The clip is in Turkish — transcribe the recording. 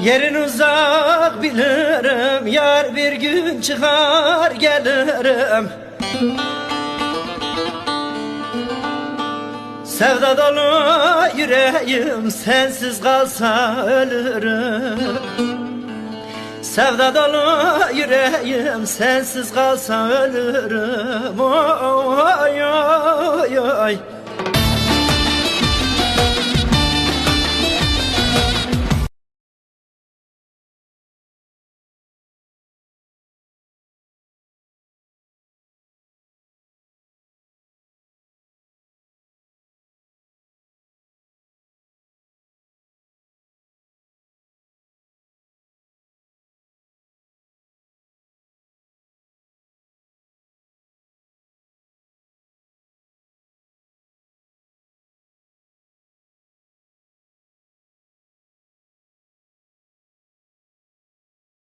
Yerin uzak bilirim Yar bir gün çıkar gelirim. Sevda dolu yüreğim Sensiz kalsa ölürüm. Sevda dolu yüreğim Sensiz kalsa ölürüm. Oy oy oy oy